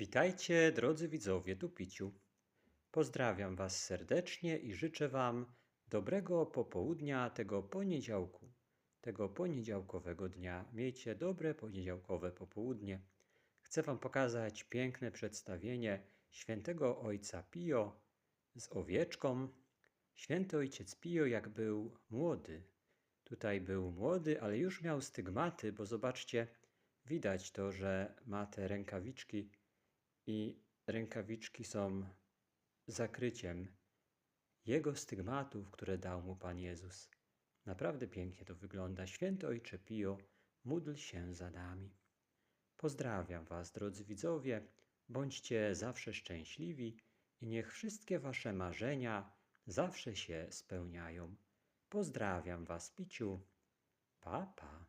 Witajcie, drodzy widzowie, tu Piciu. Pozdrawiam Was serdecznie i życzę Wam dobrego popołudnia tego poniedziałku, tego poniedziałkowego dnia. Miejcie dobre poniedziałkowe popołudnie. Chcę Wam pokazać piękne przedstawienie świętego ojca Pio z owieczką. Święty ojciec Pio, jak był młody, tutaj był młody, ale już miał stygmaty, bo zobaczcie, widać to, że ma te rękawiczki i rękawiczki są zakryciem jego stygmatów, które dał mu Pan Jezus. Naprawdę pięknie to wygląda. Święty Ojcze Pio, módl się za nami. Pozdrawiam Was, drodzy widzowie. Bądźcie zawsze szczęśliwi i niech wszystkie Wasze marzenia zawsze się spełniają. Pozdrawiam Was, Piciu. Pa, pa.